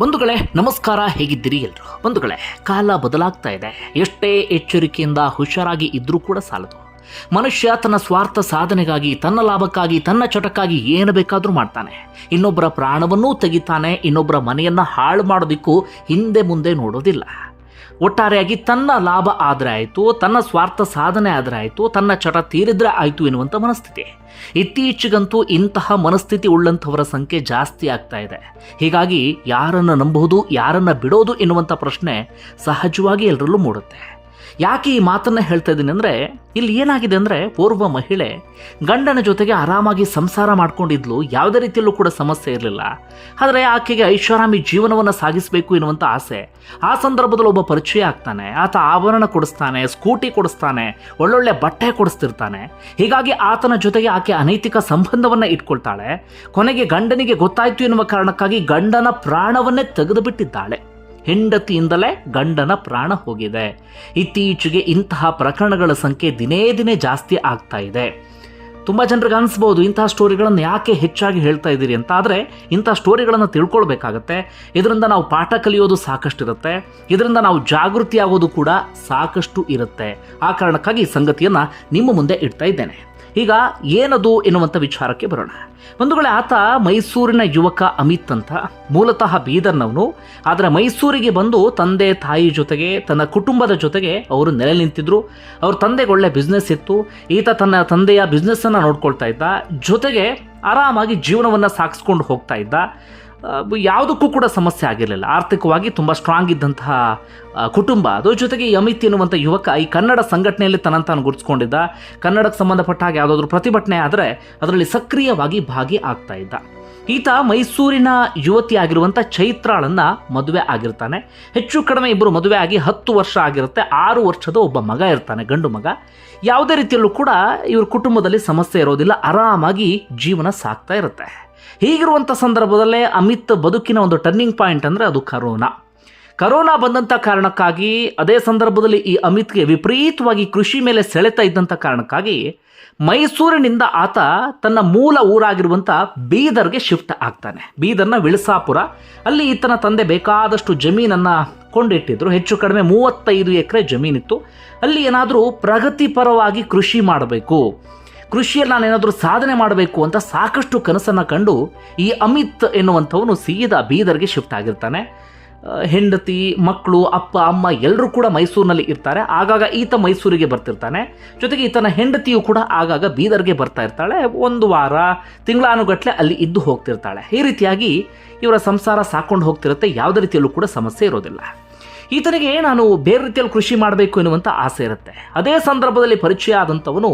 ಬಂಧುಗಳೇ, ನಮಸ್ಕಾರ, ಹೇಗಿದ್ದೀರಿ ಎಲ್ರು? ಬಂಧುಗಳೇ, ಕಾಲ ಬದಲಾಗ್ತಾ ಇದೆ. ಎಷ್ಟೇ ಎಚ್ಚರಿಕೆಯಿಂದ ಹುಷಾರಾಗಿ ಇದ್ರೂ ಕೂಡ ಸಾಲದು. ಮನುಷ್ಯ ತನ್ನ ಸ್ವಾರ್ಥ ಸಾಧನೆಗಾಗಿ, ತನ್ನ ಲಾಭಕ್ಕಾಗಿ, ತನ್ನ ಚಟಕ್ಕಾಗಿ ಏನು ಬೇಕಾದರೂ ಮಾಡ್ತಾನೆ. ಇನ್ನೊಬ್ಬರ ಪ್ರಾಣವನ್ನೂ ತೆಗಿತಾನೆ, ಇನ್ನೊಬ್ಬರ ಮನೆಯನ್ನು ಹಾಳು ಮಾಡೋದಿಕ್ಕೂ ಹಿಂದೆ ಮುಂದೆ ನೋಡೋದಿಲ್ಲ. ಒಟ್ಟಾರೆಯಾಗಿ ತನ್ನ ಲಾಭ ಆದರೆ ಆಯಿತು, ತನ್ನ ಸ್ವಾರ್ಥ ಸಾಧನೆ ಆದರೆ ಆಯಿತು, ತನ್ನ ಚಟ ತೀರಿದ್ರೆ ಆಯಿತು ಎನ್ನುವಂಥ ಮನಸ್ಥಿತಿ. ಇತ್ತೀಚೆಗಂತೂ ಇಂತಹ ಮನಸ್ಥಿತಿ ಉಳ್ಳಂಥವರ ಸಂಖ್ಯೆ ಜಾಸ್ತಿ ಆಗ್ತಾ ಇದೆ. ಹೀಗಾಗಿ ಯಾರನ್ನು ನಂಬುವುದು, ಯಾರನ್ನು ಬಿಡೋದು ಎನ್ನುವಂಥ ಪ್ರಶ್ನೆ ಸಹಜವಾಗಿ ಎಲ್ಲರಲ್ಲೂ ಮೂಡುತ್ತೆ. ಯಾಕೆ ಈ ಮಾತನ್ನು ಹೇಳ್ತಾ ಇದ್ದೀನಿ ಅಂದರೆ, ಇಲ್ಲಿ ಏನಾಗಿದೆ ಅಂದರೆ, ಓರ್ವ ಮಹಿಳೆ ಗಂಡನ ಜೊತೆಗೆ ಆರಾಮಾಗಿ ಸಂಸಾರ ಮಾಡ್ಕೊಂಡಿದ್ಲು, ಯಾವುದೇ ರೀತಿಯಲ್ಲೂ ಕೂಡ ಸಮಸ್ಯೆ ಇರಲಿಲ್ಲ. ಆದರೆ ಆಕೆಗೆ ಐಷಾರಾಮಿ ಜೀವನವನ್ನು ಸಾಗಿಸಬೇಕು ಎನ್ನುವಂಥ ಆಸೆ. ಆ ಸಂದರ್ಭದಲ್ಲಿ ಒಬ್ಬ ಪರಿಚಯ ಆಗ್ತಾನೆ, ಆತ ಆಭರಣ ಕೊಡಿಸ್ತಾನೆ, ಸ್ಕೂಟಿ ಕೊಡಿಸ್ತಾನೆ, ಒಳ್ಳೊಳ್ಳೆ ಬಟ್ಟೆ ಕೊಡಿಸ್ತಿರ್ತಾನೆ. ಹೀಗಾಗಿ ಆತನ ಜೊತೆಗೆ ಆಕೆ ಅನೈತಿಕ ಸಂಬಂಧವನ್ನು ಇಟ್ಕೊಳ್ತಾಳೆ. ಕೊನೆಗೆ ಗಂಡನಿಗೆ ಗೊತ್ತಾಯ್ತು ಎನ್ನುವ ಕಾರಣಕ್ಕಾಗಿ ಗಂಡನ ಪ್ರಾಣವನ್ನೇ ತೆಗೆದು ಬಿಟ್ಟಿದ್ದಾಳೆ ಹೆಂಡತಿಯಿಂದಲೇ ಗಂಡನ ಪ್ರಾಣ ಹೋಗಿದೆ. ಇತ್ತೀಚೆಗೆ ಇಂತಹ ಪ್ರಕರಣಗಳ ಸಂಖ್ಯೆ ದಿನೇ ದಿನೇ ಜಾಸ್ತಿ ಆಗ್ತಾ ಇದೆ. ತುಂಬ ಜನರಿಗೆ ಅನಿಸ್ಬೋದು, ಇಂತಹ ಸ್ಟೋರಿಗಳನ್ನು ಯಾಕೆ ಹೆಚ್ಚಾಗಿ ಹೇಳ್ತಾ ಇದ್ದೀರಿ ಅಂತ. ಆದರೆ ಇಂಥ ಸ್ಟೋರಿಗಳನ್ನು ತಿಳ್ಕೊಳ್ಬೇಕಾಗತ್ತೆ. ಇದರಿಂದ ನಾವು ಪಾಠ ಕಲಿಯೋದು ಸಾಕಷ್ಟು ಇರುತ್ತೆ ಇದರಿಂದ ನಾವು ಜಾಗೃತಿ ಆಗೋದು ಕೂಡ ಸಾಕಷ್ಟು ಇರುತ್ತೆ. ಆ ಕಾರಣಕ್ಕಾಗಿ ಸಂಗತಿಯನ್ನು ನಿಮ್ಮ ಮುಂದೆ ಇಡ್ತಾ ಇದ್ದೇನೆ. ಈಗ ಏನದು ಎನ್ನುವಂಥ ವಿಚಾರಕ್ಕೆ ಬರೋಣ. ಬಂಧುಗಳೇ, ಆತ ಮೈಸೂರಿನ ಯುವಕ ಅಮಿತ್ ಅಂತ. ಮೂಲತಃ ಬೀದರ್ನವನು. ಆದರೆ ಮೈಸೂರಿಗೆ ಬಂದು ತಂದೆ, ತಾಯಿ ಜೊತೆಗೆ, ತನ್ನ ಕುಟುಂಬದ ಜೊತೆಗೆ ಅವರು ನೆಲೆ ನಿಂತಿದ್ರು. ಅವ್ರ ತಂದೆಗೆ ಒಳ್ಳೆ ಬಿಸ್ನೆಸ್ ಇತ್ತು. ಈತ ತನ್ನ ತಂದೆಯ ಬಿಸ್ನೆಸ್ಸನ್ನು ನೋಡ್ಕೊಳ್ತಾ ಇದ್ದ. ಜೊತೆಗೆ ಆರಾಮಾಗಿ ಜೀವನವನ್ನು ಸಾಗಿಸ್ಕೊಂಡು ಹೋಗ್ತಾ ಇದ್ದ. ಯಾವುದಕ್ಕೂ ಕೂಡ ಸಮಸ್ಯೆ ಆಗಿರಲಿಲ್ಲ. ಆರ್ಥಿಕವಾಗಿ ತುಂಬ ಸ್ಟ್ರಾಂಗ್ ಇದ್ದಂತಹ ಕುಟುಂಬ. ಅದರ ಜೊತೆಗೆ ಅಮಿತ್ ಎನ್ನುವಂಥ ಯುವಕ ಈ ಕನ್ನಡ ಸಂಘಟನೆಯಲ್ಲಿ ತನ್ನನ್ನು ತಾನು ಗುರುತಿಸ್ಕೊಂಡಿದ್ದ. ಕನ್ನಡಕ್ಕೆ ಸಂಬಂಧಪಟ್ಟ ಹಾಗೆ ಯಾವುದಾದ್ರೂ ಪ್ರತಿಭಟನೆ ಆದರೆ ಅದರಲ್ಲಿ ಸಕ್ರಿಯವಾಗಿ ಭಾಗಿ ಆಗ್ತಾ ಇದ್ದ. ಈತ ಮೈಸೂರಿನ ಯುವತಿಯಾಗಿರುವಂಥ ಚೈತ್ರಾಳನ್ನ ಮದುವೆ ಆಗಿರ್ತಾನೆ. ಹೆಚ್ಚು ಕಡಿಮೆ ಇಬ್ಬರು ಮದುವೆ ಆಗಿ ಹತ್ತು ವರ್ಷ ಆಗಿರುತ್ತೆ. ಆರು ವರ್ಷದ ಒಬ್ಬ ಮಗ ಇರ್ತಾನೆ, ಗಂಡು ಮಗ. ಯಾವುದೇ ರೀತಿಯಲ್ಲೂ ಕೂಡ ಇವ್ರ ಕುಟುಂಬದಲ್ಲಿ ಸಮಸ್ಯೆ ಇರೋದಿಲ್ಲ. ಆರಾಮಾಗಿ ಜೀವನ ಸಾಗ್ತಾ ಇರುತ್ತೆ. ಹೀಗಿರುವಂಥ ಸಂದರ್ಭದಲ್ಲೇ ಅಮಿತ್ ಬದುಕಿನ ಒಂದು ಟರ್ನಿಂಗ್ ಪಾಯಿಂಟ್ ಅಂದರೆ ಅದು ಕರೋನಾ. ಕರೋನಾ ಬಂದಂಥ ಕಾರಣಕ್ಕಾಗಿ, ಅದೇ ಸಂದರ್ಭದಲ್ಲಿ ಈ ಅಮಿತ್ಗೆ ವಿಪರೀತವಾಗಿ ಕೃಷಿ ಮೇಲೆ ಸೆಳೆತ ಇದ್ದಂಥ ಕಾರಣಕ್ಕಾಗಿ ಮೈಸೂರಿನಿಂದ ಆತ ತನ್ನ ಮೂಲ ಊರಾಗಿರುವಂಥ ಬೀದರ್ಗೆ ಶಿಫ್ಟ್ ಆಗ್ತಾನೆ. ಬೀದರ್ನ ವಿಳಸಾಪುರ. ಅಲ್ಲಿ ಈತನ ತಂದೆ ಬೇಕಾದಷ್ಟು ಜಮೀನನ್ನು ಕೊಂಡಿಟ್ಟಿದ್ರು. ಹೆಚ್ಚು ಕಡಿಮೆ ಮೂವತ್ತೈದು ಎಕರೆ ಜಮೀನಿತ್ತು. ಅಲ್ಲಿ ಏನಾದರೂ ಪ್ರಗತಿಪರವಾಗಿ ಕೃಷಿ ಮಾಡಬೇಕು. ಕೃಷಿಯಲ್ಲಿ ನಾನು ಏನಾದರೂ ಸಾಧನೆ ಮಾಡಬೇಕು ಅಂತ ಸಾಕಷ್ಟು ಕನಸನ್ನು ಕಂಡು ಈ ಅಮಿತ್ ಎನ್ನುವಂಥವನು ಸೀದಾ ಬೀದರ್ಗೆ ಶಿಫ್ಟ್ ಆಗಿರ್ತಾನೆ. ಹೆಂಡತಿ ಮಕ್ಕಳು ಅಪ್ಪ, ಅಮ್ಮ ಎಲ್ಲರೂ ಕೂಡ ಮೈಸೂರಿನಲ್ಲಿ ಇರ್ತಾರೆ. ಆಗಾಗ ಈತ ಮೈಸೂರಿಗೆ ಬರ್ತಿರ್ತಾನೆ. ಜೊತೆಗೆ ಈತನ ಹೆಂಡತಿಯು ಕೂಡ ಆಗಾಗ ಬೀದರ್ಗೆ ಬರ್ತಾ ಇರ್ತಾಳೆ. ಒಂದು ವಾರ ತಿಂಗಳಾನುಗಟ್ಟಲೆ ಅಲ್ಲಿ ಇದ್ದು ಹೋಗ್ತಿರ್ತಾಳೆ. ಈ ರೀತಿಯಾಗಿ ಇವರ ಸಂಸಾರ ಸಾಕೊಂಡು ಹೋಗ್ತಿರುತ್ತೆ. ಯಾವುದೇ ರೀತಿಯಲ್ಲೂ ಕೂಡ ಸಮಸ್ಯೆ ಇರೋದಿಲ್ಲ. ಈತನಿಗೆ ನಾನು ಬೇರೆ ರೀತಿಯಲ್ಲಿ ಕೃಷಿ ಮಾಡಬೇಕು ಎನ್ನುವಂಥ ಆಸೆ ಇರುತ್ತೆ. ಅದೇ ಸಂದರ್ಭದಲ್ಲಿ ಪರಿಚಯ ಆದಂಥವನು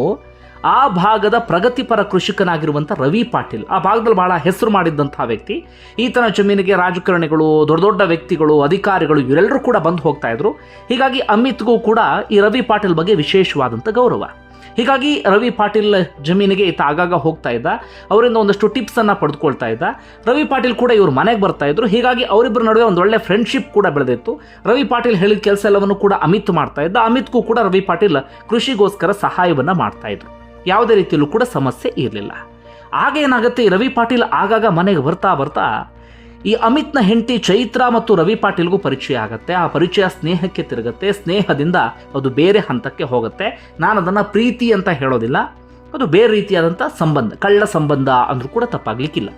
ಆ ಭಾಗದ ಪ್ರಗತಿಪರ ಕೃಷಿಕನಾಗಿರುವಂಥ ರವಿ ಪಾಟೀಲ್. ಆ ಭಾಗದಲ್ಲಿ ಬಹಳ ಹೆಸರು ಮಾಡಿದ್ದಂಥ ವ್ಯಕ್ತಿ. ಈತನ ಜಮೀನಿಗೆ ರಾಜಕಾರಣಿಗಳು, ದೊಡ್ಡ ದೊಡ್ಡ ವ್ಯಕ್ತಿಗಳು, ಅಧಿಕಾರಿಗಳು ಇವರೆಲ್ಲರೂ ಕೂಡ ಬಂದು ಹೋಗ್ತಾ ಇದ್ರು. ಹೀಗಾಗಿ ಅಮಿತ್ಗೂ ಕೂಡ ಈ ರವಿ ಪಾಟೀಲ್ ಬಗ್ಗೆ ವಿಶೇಷವಾದಂಥ ಗೌರವ. ಹೀಗಾಗಿ ರವಿ ಪಾಟೀಲ್ ಜಮೀನಿಗೆ ಈತ ಆಗಾಗ ಹೋಗ್ತಾ ಇದ್ದ. ಅವರಿಂದ ಒಂದಷ್ಟು ಟಿಪ್ಸ್ ಅನ್ನ ಪಡೆದುಕೊಳ್ತಾ ಇದ್ದ. ರವಿ ಪಾಟೀಲ್ ಕೂಡ ಇವರು ಮನೆಗೆ ಬರ್ತಾ ಇದ್ರು. ಹೀಗಾಗಿ ಅವರಿಬ್ಬರ ನಡುವೆ ಒಂದು ಒಳ್ಳೆ ಫ್ರೆಂಡ್ಶಿಪ್ ಕೂಡ ಬೆಳೆದಿತ್ತು. ರವಿ ಪಾಟೀಲ್ ಹೇಳಿದ ಕೆಲಸ ಎಲ್ಲವನ್ನು ಕೂಡ ಅಮಿತ್ ಮಾಡ್ತಾ ಇದ್ದ. ಅಮಿತ್ಗೂ ಕೂಡ ರವಿ ಪಾಟೀಲ್ ಕೃಷಿಗೋಸ್ಕರ ಸಹಾಯವನ್ನ ಮಾಡ್ತಾ ಇದ್ರು. ಯಾವುದೇ ರೀತಿಯಲ್ಲೂ ಕೂಡ ಸಮಸ್ಯೆ ಇರಲಿಲ್ಲ. ಆಗ ಏನಾಗುತ್ತೆ ರವಿ ಪಾಟೀಲ್ ಆಗಾಗ ಮನೆಗೆ ಬರ್ತಾ ಬರ್ತಾ ಈ ಅಮಿತ್ನ ಹೆಂಡತಿ ಚೈತ್ರ ಮತ್ತು ರವಿ ಪಾಟೀಲ್ಗೂ ಪರಿಚಯ ಆಗುತ್ತೆ. ಆ ಪರಿಚಯ ಸ್ನೇಹಕ್ಕೆ ತಿರುಗುತ್ತೆ. ಸ್ನೇಹದಿಂದ ಅದು ಬೇರೆ ಹಂತಕ್ಕೆ ಹೋಗುತ್ತೆ. ನಾನು ಅದನ್ನು ಪ್ರೀತಿ ಅಂತ ಹೇಳೋದಿಲ್ಲ. ಅದು ಬೇರೆ ರೀತಿಯಾದಂಥ ಸಂಬಂಧ, ಕಳ್ಳ ಸಂಬಂಧ ಅಂದರೂ ಕೂಡ ತಪ್ಪಾಗ್ಲಿಕ್ಕಿಲ್ಲ.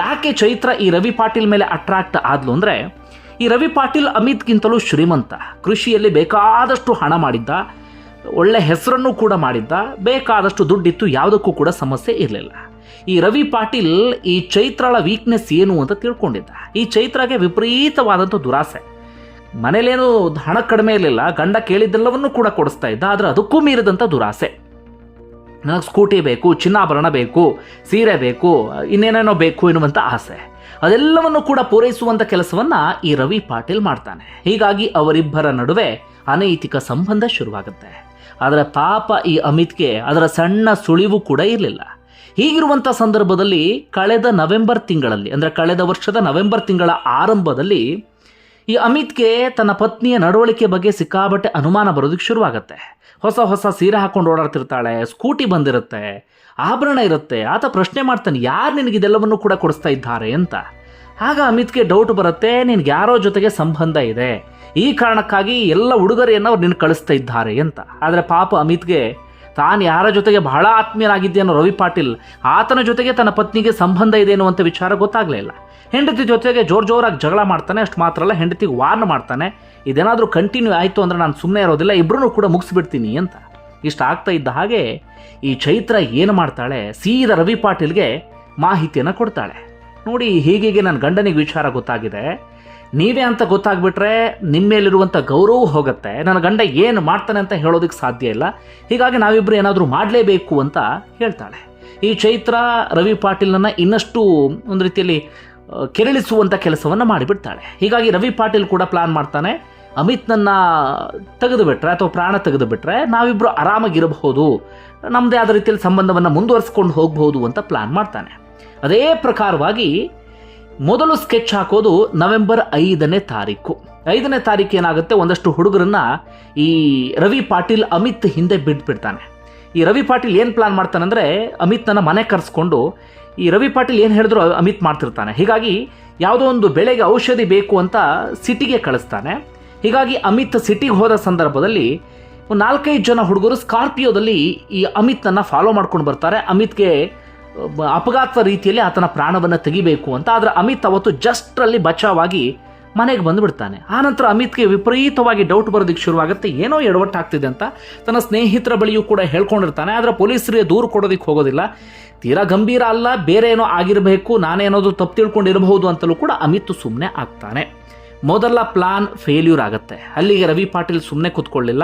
ಯಾಕೆ ಚೈತ್ರ ಈ ರವಿ ಪಾಟೀಲ್ ಮೇಲೆ ಅಟ್ರಾಕ್ಟ್ ಆದ್ಲು ಅಂದರೆ, ಈ ರವಿ ಪಾಟೀಲ್ ಅಮಿತ್ಗಿಂತಲೂ ಶ್ರೀಮಂತ, ಕೃಷಿಯಲ್ಲಿ ಬೇಕಾದಷ್ಟು ಹಣ ಮಾಡಿದ್ದ ಒಳ್ಳೆ ಹೆಸರನ್ನು ಕೂಡ ಮಾಡಿದ್ದ, ಬೇಕಾದಷ್ಟು ದುಡ್ಡಿತ್ತು, ಯಾವುದಕ್ಕೂ ಕೂಡ ಸಮಸ್ಯೆ ಇರಲಿಲ್ಲ. ಈ ರವಿ ಪಾಟೀಲ್ ಈ ಚೈತ್ರಳ ವೀಕ್ನೆಸ್ ಏನು ಅಂತ ತಿಳ್ಕೊಂಡಿದ್ದ. ಈ ಚೈತ್ರಗೆ ವಿಪರೀತವಾದಂಥ ದುರಾಸೆ. ಮನೇಲೇನು ಹಣ ಕಡಿಮೆ ಇರಲಿಲ್ಲ, ಗಂಡ ಕೇಳಿದ್ದೆಲ್ಲವನ್ನೂ ಕೂಡ ಕೊಡಿಸ್ತಾ ಇದ್ದ, ಆದರೆ ಅದಕ್ಕೂ ಮೀರಿದಂಥ ದುರಾಸೆ. ನನಗೆ ಸ್ಕೂಟಿ ಬೇಕು, ಚಿನ್ನಾಭರಣ ಬೇಕು, ಸೀರೆ ಬೇಕು, ಇನ್ನೇನೇನೋ ಬೇಕು ಎನ್ನುವಂಥ ಆಸೆ. ಅದೆಲ್ಲವನ್ನು ಕೂಡ ಪೂರೈಸುವಂಥ ಕೆಲಸವನ್ನು ಈ ರವಿ ಪಾಟೀಲ್ ಮಾಡ್ತಾನೆ. ಹೀಗಾಗಿ ಅವರಿಬ್ಬರ ನಡುವೆ ಅನೈತಿಕ ಸಂಬಂಧ ಶುರುವಾಗುತ್ತೆ. ಆದರೆ ಪಾಪ ಈ ಅಮಿತ್ಗೆ ಅದರ ಸಣ್ಣ ಸುಳಿವು ಕೂಡ ಇರಲಿಲ್ಲ. ಹೀಗಿರುವಂಥ ಸಂದರ್ಭದಲ್ಲಿ ಕಳೆದ ನವೆಂಬರ್ ತಿಂಗಳಲ್ಲಿ, ಅಂದರೆ ಕಳೆದ ವರ್ಷದ ನವೆಂಬರ್ ತಿಂಗಳ ಆರಂಭದಲ್ಲಿ ಈ ಅಮಿತ್ಗೆ ತನ್ನ ಪತ್ನಿಯ ನಡವಳಿಕೆ ಬಗ್ಗೆ ಸಿಕ್ಕಾಬಟ್ಟೆ ಅನುಮಾನ ಬರೋದಕ್ಕೆ ಶುರುವಾಗುತ್ತೆ. ಹೊಸ ಹೊಸ ಸೀರೆ ಹಾಕೊಂಡು ಓಡಾಡ್ತಿರ್ತಾಳೆ, ಸ್ಕೂಟಿ ಬಂದಿರುತ್ತೆ, ಆಭರಣ ಇರುತ್ತೆ, ಆತ ಪ್ರಶ್ನೆ ಮಾಡ್ತಾನೆ, ಯಾರು ನಿನಗೆ ಇದೆಲ್ಲವನ್ನು ಕೂಡ ಕೊಡಿಸ್ತಾ ಇದ್ದಾರೆ? ಅಂತ. ಆಗ ಅಮಿತ್ಗೆ ಡೌಟ್ ಬರುತ್ತೆ, ನಿನ್ಗೆ ಯಾರೋ ಜೊತೆಗೆ ಸಂಬಂಧ ಇದೆ ಈ ಕಾರಣಕ್ಕಾಗಿ ಎಲ್ಲ ಉಡುಗೊರೆಯನ್ನು ಅವ್ರು ನಿನ್ನ ಕಳಿಸ್ತಾ ಇದ್ದಾರೆ ಅಂತ. ಆದರೆ ಪಾಪ ಅಮಿತ್ಗೆ ತಾನು ಯಾರ ಜೊತೆಗೆ ಬಹಳ ಆತ್ಮೀಯನಾಗಿದ್ದೆ ಅನ್ನೋ ರವಿ ಪಾಟೀಲ್ ಆತನ ಜೊತೆಗೆ ತನ್ನ ಪತ್ನಿಗೆ ಸಂಬಂಧ ಇದೆ ಅನ್ನುವಂಥ ವಿಚಾರ ಗೊತ್ತಾಗಲೇ ಇಲ್ಲ. ಹೆಂಡತಿ ಜೊತೆಗೆ ಜೋರ್ ಜೋರಾಗಿ ಜಗಳ ಮಾಡ್ತಾನೆ, ಅಷ್ಟು ಮಾತ್ರ ಅಲ್ಲ, ಹೆಂಡತಿಗೆ ವಾರ್ನ್ ಮಾಡ್ತಾನೆ. ಇದೇನಾದರೂ ಕಂಟಿನ್ಯೂ ಆಯಿತು ಅಂದರೆ ನಾನು ಸುಮ್ಮನೆ ಇರೋದಿಲ್ಲ ಇಬ್ಬರೂ ಕೂಡ ಮುಗಿಸ್ಬಿಡ್ತೀನಿ ಅಂತ. ಇಷ್ಟ ಆಗ್ತಾ ಇದ್ದ ಹಾಗೆ ಈ ಚೈತ್ರ ಏನು ಮಾಡ್ತಾಳೆ, ಸೀದಾ ರವಿ ಪಾಟೀಲ್ಗೆ ಮಾಹಿತಿಯನ್ನು ಕೊಡ್ತಾಳೆ. ನೋಡಿ ಹೀಗೀಗೆ ನನ್ನ ಗಂಡನಿಗೆ ವಿಚಾರ ಗೊತ್ತಾಗಿದೆ. ನೀವೇ ಅಂತ ಗೊತ್ತಾಗ್ಬಿಟ್ರೆ ನಿಮ್ಮ ಮೇಲಿರುವಂಥ ಗೌರವ ಹೋಗುತ್ತೆ. ನನ್ನ ಗಂಡ ಏನು ಮಾಡ್ತಾನೆ ಅಂತ ಹೇಳೋದಕ್ಕೆ ಸಾಧ್ಯ ಇಲ್ಲ. ಹೀಗಾಗಿ ನಾವಿಬ್ಬರು ಏನಾದರೂ ಮಾಡಲೇಬೇಕು ಅಂತ ಹೇಳ್ತಾಳೆ. ಈ ಚೈತ್ರ, ರವಿ ಪಾಟೀಲ್ನನ್ನು ಇನ್ನಷ್ಟು ಒಂದು ರೀತಿಯಲ್ಲಿ ಕೆರಳಿಸುವಂಥ ಕೆಲಸವನ್ನು ಮಾಡಿಬಿಡ್ತಾಳೆ. ಹೀಗಾಗಿ ರವಿ ಪಾಟೀಲ್ ಕೂಡ ಪ್ಲಾನ್ ಮಾಡ್ತಾನೆ. ಅಮಿತ್ನನ್ನು ತೆಗೆದುಬಿಟ್ರೆ ಅಥವಾ ಪ್ರಾಣ ತೆಗೆದುಬಿಟ್ರೆ ನಾವಿಬ್ಬರು ಆರಾಮಾಗಿರಬಹುದು. ನಮ್ಮದೇ ಆದ ರೀತಿಯಲ್ಲಿ ಸಂಬಂಧವನ್ನು ಮುಂದುವರಿಸ್ಕೊಂಡು ಹೋಗಬಹುದು ಅಂತ ಪ್ಲಾನ್ ಮಾಡ್ತಾನೆ. ಅದೇ ಪ್ರಕಾರವಾಗಿ ಮೊದಲು ಸ್ಕೆಚ್ ಹಾಕೋದು ನವೆಂಬರ್ ಐದನೇ ತಾರೀಕು. ಐದನೇ ತಾರೀಕು ಏನಾಗುತ್ತೆ? ಒಂದಷ್ಟು ಹುಡುಗರನ್ನ ಈ ರವಿ ಪಾಟೀಲ್ ಅಮಿತ್ ಹಿಂದೆ ಬಿಟ್ಬಿಡ್ತಾನೆ. ಈ ರವಿ ಪಾಟೀಲ್ ಏನು ಪ್ಲಾನ್ ಮಾಡ್ತಾನಂದರೆ ಅಮಿತ್ನ ಮನೆ ಕರೆಸ್ಕೊಂಡು ಈ ರವಿ ಪಾಟೀಲ್ ಏನು ಹೇಳಿದ್ರು ಅಮಿತ್ ಮಾಡ್ತಿರ್ತಾನೆ. ಹೀಗಾಗಿ ಯಾವುದೋ ಒಂದು ಬೆಳೆಗೆ ಔಷಧಿ ಬೇಕು ಅಂತ ಸಿಟಿಗೆ ಕಳಿಸ್ತಾನೆ. ಹೀಗಾಗಿ ಅಮಿತ್ ಸಿಟಿಗೆ ಹೋದ ಸಂದರ್ಭದಲ್ಲಿ ನಾಲ್ಕೈದು ಜನ ಹುಡುಗರು ಸ್ಕಾರ್ಪಿಯೋದಲ್ಲಿ ಈ ಅಮಿತ್ನನ್ನು ಫಾಲೋ ಮಾಡ್ಕೊಂಡು ಬರ್ತಾರೆ. ಅಮಿತ್ಗೆ ಅಪಘಾತ ರೀತಿಯಲ್ಲಿ ಆತನ ಪ್ರಾಣವನ್ನು ತೆಗಿಬೇಕು ಅಂತ. ಆದರೆ ಅಮಿತ್ ಅವತ್ತು ಜಸ್ಟ್ರಲ್ಲಿ ಬಚಾವಾಗಿ ಮನೆಗೆ ಬಂದುಬಿಡ್ತಾನೆ. ಆನಂತರ ಅಮಿತ್ಗೆ ವಿಪರೀತವಾಗಿ ಡೌಟ್ ಬರೋದಕ್ಕೆ ಶುರುವಾಗುತ್ತೆ. ಏನೋ ಎಡವಟ್ಟಾಗ್ತಿದೆ ಅಂತ ತನ್ನ ಸ್ನೇಹಿತರ ಬಳಿಯೂ ಕೂಡ ಹೇಳ್ಕೊಂಡಿರ್ತಾನೆ. ಆದರೆ ಪೊಲೀಸರಿಗೆ ದೂರು ಕೊಡೋದಕ್ಕೆ ಹೋಗೋದಿಲ್ಲ. ತೀರಾ ಗಂಭೀರ ಅಲ್ಲ, ಬೇರೆ ಏನೋ ಆಗಿರಬೇಕು ನಾನೇನೋದು ತಪ್ಪು ತಿಳ್ಕೊಂಡಿರಬಹುದು ಅಂತಲೂ ಕೂಡ ಅಮಿತ್ ಸುಮ್ಮನೆ ಆಗ್ತಾನೆ. ಮೊದಲ ಪ್ಲಾನ್ ಫೇಲ್ಯೂರ್ ಆಗುತ್ತೆ. ಅಲ್ಲಿಗೆ ರವಿ ಪಾಟೀಲ್ ಸುಮ್ಮನೆ ಕೂತ್ಕೊಳ್ಳಿಲ್ಲ.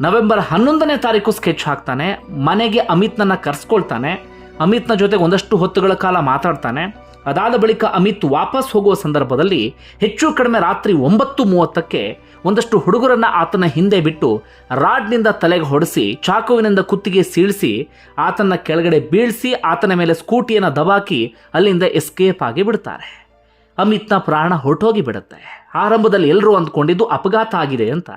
ನವೆಂಬರ್ ಹನ್ನೊಂದನೇ ತಾರೀಕು ಸ್ಕೆಚ್ ಹಾಕ್ತಾನೆ. ಮನೆಗೆ ಅಮಿತ್ನನ್ನು ಕರ್ಸ್ಕೊಳ್ತಾನೆ. ಅಮಿತ್ನ ಜೊತೆಗೆ ಒಂದಷ್ಟು ಹೊತ್ತುಗಳ ಕಾಲ ಮಾತಾಡ್ತಾನೆ. ಅದಾದ ಬಳಿಕ ಅಮಿತ್ ವಾಪಸ್ ಹೋಗುವ ಸಂದರ್ಭದಲ್ಲಿ ಹೆಚ್ಚು ಕಡಿಮೆ ರಾತ್ರಿ ಒಂಬತ್ತು ಮೂವತ್ತಕ್ಕೆ ಒಂದಷ್ಟು ಹುಡುಗರನ್ನು ಆತನ ಹಿಂದೆ ಬಿಟ್ಟು ರಾಡ್ನಿಂದ ತಲೆಗೆ ಹೊಡೆಸಿ ಚಾಕುವಿನಿಂದ ಕುತ್ತಿಗೆ ಸೀಳಿಸಿ ಆತನ ಕೆಳಗಡೆ ಬೀಳಿಸಿ ಆತನ ಮೇಲೆ ಸ್ಕೂಟಿಯನ್ನು ದಬಾಕಿ ಅಲ್ಲಿಂದ ಎಸ್ಕೇಪ್ ಆಗಿ ಬಿಡ್ತಾರೆ. ಅಮಿತ್ನ ಪ್ರಾಣ ಹೊರಟೋಗಿ ಬಿಡುತ್ತೆ. ಆರಂಭದಲ್ಲಿ ಎಲ್ಲರೂ ಅಂದ್ಕೊಂಡಿದ್ದು ಅಪಘಾತ ಆಗಿದೆ ಅಂತ.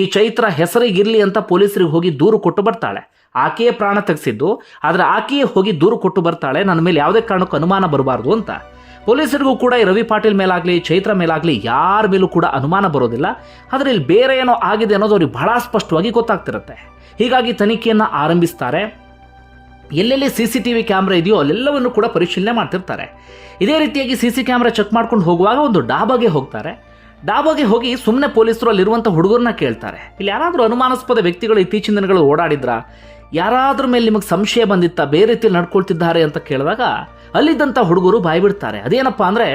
ಈ ಚೈತ್ರ ಹೆಸರಿಗಿರಲಿ ಅಂತ ಪೊಲೀಸರಿಗೆ ಹೋಗಿ ದೂರು ಕೊಟ್ಟು ಬರ್ತಾಳೆ. ಆಕೆಯೇ ಪ್ರಾಣ ತೆಗೆಸಿದ್ದು, ಆದರೆ ಆಕೆಯೇ ಹೋಗಿ ದೂರು ಕೊಟ್ಟು ಬರ್ತಾಳೆ, ನನ್ನ ಮೇಲೆ ಯಾವುದೇ ಕಾರಣಕ್ಕೂ ಅನುಮಾನ ಬರಬಾರ್ದು ಅಂತ. ಪೊಲೀಸರಿಗೂ ಕೂಡ ಈ ರವಿ ಪಾಟೀಲ್ ಮೇಲಾಗಲಿ, ಚೈತ್ರ ಮೇಲಾಗಲಿ ಯಾರ ಮೇಲೂ ಕೂಡ ಅನುಮಾನ ಬರೋದಿಲ್ಲ. ಆದರೆ ಇಲ್ಲಿ ಬೇರೆ ಏನೋ ಆಗಿದೆ ಅನ್ನೋದು ಅವ್ರಿಗೆ ಬಹಳ ಸ್ಪಷ್ಟವಾಗಿ ಗೊತ್ತಾಗ್ತಿರುತ್ತೆ. ಹೀಗಾಗಿ ತನಿಖೆಯನ್ನು ಆರಂಭಿಸ್ತಾರೆ. ಎಲ್ಲೆಲ್ಲಿ C C T V camera ಇದೆಯೋ ಅಲ್ಲೆಲ್ಲವನ್ನು ಕೂಡ ಪರಿಶೀಲನೆ ಮಾಡ್ತಿರ್ತಾರೆ. ಇದೇ ರೀತಿಯಾಗಿ ಸಿ ಸಿ ಕ್ಯಾಮ್ರಾ ಚೆಕ್ ಮಾಡ್ಕೊಂಡು ಹೋಗುವಾಗ ಒಂದು ಡಾಬಾಗೆ ಹೋಗ್ತಾರೆ. ಡಾಬಾಗೆ ಹೋಗಿ ಸುಮ್ಮನೆ ಪೊಲೀಸರು ಅಲ್ಲಿರುವಂಥ ಹುಡುಗರನ್ನ ಕೇಳ್ತಾರೆ. ಇಲ್ಲಿ ಯಾರಾದರೂ ಅನುಮಾನಾಸ್ಪದ ವ್ಯಕ್ತಿಗಳು ಇತ್ತೀಚಿನ ದಿನಗಳು ಓಡಾಡಿದ್ರಾ? ಯಾರಾದ್ರ ಮೇಲೆ ನಿಮಗೆ ಸಂಶಯ ಬಂದಿತ್ತಾ? ಬೇರೆ ರೀತಿಯಲ್ಲಿ ನಡ್ಕೊಳ್ತಿದ್ದಾರೆ ಅಂತ ಕೇಳಿದಾಗ ಅಲ್ಲಿದ್ದಂಥ ಹುಡುಗರು ಬಾಯ್ಬಿಡ್ತಾರೆ. ಅದೇನಪ್ಪ ಅಂದರೆ,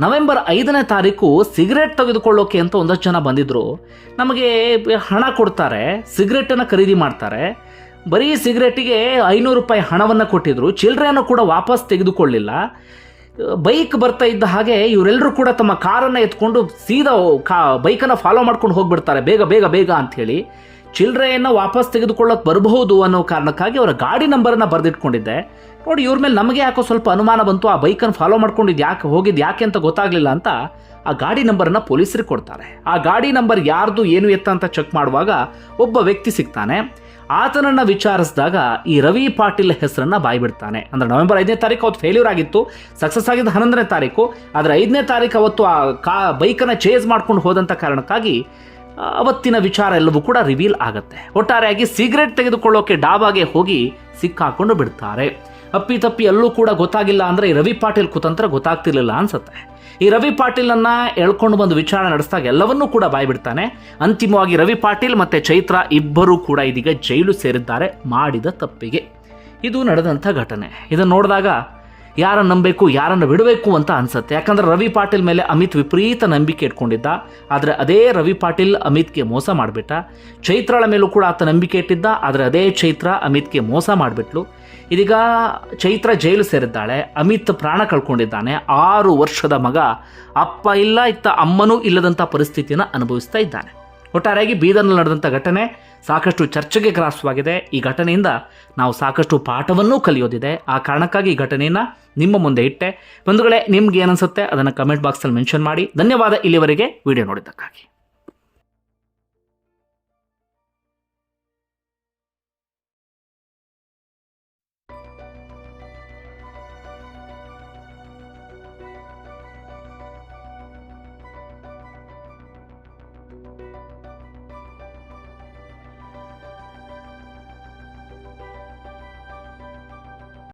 ನವೆಂಬರ್ ಐದನೇ ತಾರೀಕು ಸಿಗರೇಟ್ ತೆಗೆದುಕೊಳ್ಳೋಕೆ ಅಂತ ಒಂದಷ್ಟು ಜನ ಬಂದಿದ್ರು. ನಮಗೆ ಹಣ ಕೊಡ್ತಾರೆ, ಸಿಗರೇಟನ್ನು ಖರೀದಿ ಮಾಡ್ತಾರೆ. ಬರೀ ಸಿಗರೇಟಿಗೆ ಐನೂರು ರೂಪಾಯಿ ಹಣವನ್ನು ಕೊಟ್ಟಿದ್ರು. ಚಿಲ್ಲರೆಯನ್ನು ಕೂಡ ವಾಪಸ್ ತೆಗೆದುಕೊಳ್ಳಿಲ್ಲ. ಬೈಕ್ ಬರ್ತಾ ಇದ್ದ ಹಾಗೆ ಇವರೆಲ್ಲರೂ ಕೂಡ ತಮ್ಮ ಕಾರನ್ನು ಎತ್ಕೊಂಡು ಸೀದಾ ಕಾ ಬೈಕನ್ನು ಫಾಲೋ ಮಾಡ್ಕೊಂಡು ಹೋಗ್ಬಿಡ್ತಾರೆ. ಬೇಗ ಬೇಗ ಬೇಗ ಅಂಥೇಳಿ. ಚಿಲ್ಲರೆಯನ್ನು ವಾಪಸ್ ತೆಗೆದುಕೊಳ್ಳೋಕೆ ಬರಬಹುದು ಅನ್ನೋ ಕಾರಣಕ್ಕಾಗಿ ಅವರ ಗಾಡಿ ನಂಬರನ್ನು ಬರೆದಿಟ್ಕೊಂಡಿದ್ದೆ. ನೋಡಿ, ಇವ್ರ ಮೇಲೆ ನಮಗೆ ಯಾಕೋ ಸ್ವಲ್ಪ ಅನುಮಾನ ಬಂತು, ಆ ಬೈಕನ್ನು ಫಾಲೋ ಮಾಡ್ಕೊಂಡಿದ್ದು ಯಾಕೆ ಹೋಗಿದ್ದು ಯಾಕೆ ಅಂತ ಗೊತ್ತಾಗಲಿಲ್ಲ ಅಂತ ಆ ಗಾಡಿ ನಂಬರನ್ನು ಪೊಲೀಸರಿಗೆ ಕೊಡ್ತಾರೆ. ಆ ಗಾಡಿ ನಂಬರ್ ಯಾರ್ದು, ಏನು ಎತ್ತ ಅಂತ ಚೆಕ್ ಮಾಡುವಾಗ ಒಬ್ಬ ವ್ಯಕ್ತಿ ಸಿಗ್ತಾನೆ. ಆತನನ್ನ ವಿಚಾರಿಸಿದಾಗ ಈ ರವಿ ಪಾಟೀಲ್ ಹೆಸರನ್ನ ಬಾಯ್ಬಿಡ್ತಾನೆ. ಅಂದ್ರೆ ನವೆಂಬರ್ ಐದನೇ ತಾರೀಕು ಅವತ್ತು ಫೇಲ್ಯೂರ್ ಆಗಿತ್ತು ಸಕ್ಸಸ್ ಆಗಿದ್ದು ಹನ್ನೊಂದನೇ ತಾರೀಕು, ಆದರೆ ಐದನೇ ತಾರೀಕು ಅವತ್ತು ಆ ಕಾ ಬೈಕನ್ನು ಚೇಸ್ ಮಾಡ್ಕೊಂಡು ಹೋದಂಥ ಕಾರಣಕ್ಕಾಗಿ ಅವತ್ತಿನ ವಿಚಾರ ಎಲ್ಲವೂ ಕೂಡ ರಿವೀಲ್ ಆಗುತ್ತೆ. ಒಟ್ಟಾರೆಯಾಗಿ ಸಿಗರೆಟ್ ತೆಗೆದುಕೊಳ್ಳೋಕೆ ಡಾಬಾಗೆ ಹೋಗಿ ಸಿಕ್ಕಾಕೊಂಡು ಬಿಡ್ತಾರೆ. ಅಪ್ಪಿ ತಪ್ಪಿ ಎಲ್ಲೂ ಕೂಡ ಗೊತ್ತಾಗಿಲ್ಲ ಅಂದರೆ ಈ ರವಿ ಪಾಟೀಲ್ ಕುತಂತ್ರ ಗೊತ್ತಾಗ್ತಿರ್ಲಿಲ್ಲ ಅನ್ಸುತ್ತೆ. ಈ ರವಿ ಪಾಟೀಲನ್ನು ಎಳ್ಕೊಂಡು ಬಂದು ವಿಚಾರಣೆ ನಡೆಸಿದಾಗ ಎಲ್ಲವನ್ನೂ ಕೂಡ ಬಾಯ್ಬಿಡ್ತಾನೆ. ಅಂತಿಮವಾಗಿ ರವಿ ಪಾಟೀಲ್ ಮತ್ತು ಚೈತ್ರ ಇಬ್ಬರೂ ಕೂಡ ಇದೀಗ ಜೈಲು ಸೇರಿದ್ದಾರೆ ಮಾಡಿದ ತಪ್ಪಿಗೆ. ಇದು ನಡೆದಂಥ ಘಟನೆ. ಇದನ್ನು ನೋಡಿದಾಗ ಯಾರನ್ನು ನಂಬಬೇಕು, ಯಾರನ್ನು ಬಿಡಬೇಕು ಅಂತ ಅನ್ಸುತ್ತೆ. ಯಾಕಂದ್ರೆ ರವಿ ಪಾಟೀಲ್ ಮೇಲೆ ಅಮಿತ್ ವಿಪರೀತ ನಂಬಿಕೆ ಇಟ್ಕೊಂಡಿದ್ದ. ಆದರೆ ಅದೇ ರವಿ ಪಾಟೀಲ್ ಅಮಿತ್ಗೆ ಮೋಸ ಮಾಡಿಬಿಟ್ಟ. ಚೈತ್ರಳ ಮೇಲೂ ಕೂಡ ಆತ ನಂಬಿಕೆ ಇಟ್ಟಿದ್ದ. ಆದರೆ ಅದೇ ಚೈತ್ರ ಅಮಿತ್ಗೆ ಮೋಸ ಮಾಡಿಬಿಟ್ಲು. ಇದೀಗ ಚೈತ್ರ ಜೈಲು ಸೇರಿದ್ದಾಳೆ. ಅಮಿತ್ ಪ್ರಾಣ ಕಳ್ಕೊಂಡಿದ್ದಾನೆ. ಆರು ವರ್ಷದ ಮಗ ಅಪ್ಪ ಇಲ್ಲ, ಇತ್ತ ಅಮ್ಮನೂ ಇಲ್ಲದಂಥ ಪರಿಸ್ಥಿತಿಯನ್ನು ಅನುಭವಿಸ್ತಾ ಇದ್ದಾನೆ. ಒಟ್ಟಾರೆಯಾಗಿ ಬೀದರ್ನಲ್ಲಿ ನಡೆದಂಥ ಘಟನೆ ಸಾಕಷ್ಟು ಚರ್ಚೆಗೆ ಗ್ರಾಸವಾಗಿದೆ. ಈ ಘಟನೆಯಿಂದ ನಾವು ಸಾಕಷ್ಟು ಪಾಠವನ್ನೂ ಕಲಿಯೋದಿದೆ. ಆ ಕಾರಣಕ್ಕಾಗಿ ಈ ಘಟನೆಯನ್ನು ನಿಮ್ಮ ಮುಂದೆ ಇಟ್ಟೆ. ಬಂಧುಗಳೇ, ನಿಮ್ಗೆ ಏನನ್ಸುತ್ತೆ ಅದನ್ನು ಕಮೆಂಟ್ ಬಾಕ್ಸಲ್ಲಿ ಮೆನ್ಷನ್ ಮಾಡಿ. ಧನ್ಯವಾದ ಇಲ್ಲಿವರೆಗೆ. ವಿಡಿಯೋ ನೋಡಿದ್ದಕ್ಕಾಗಿ.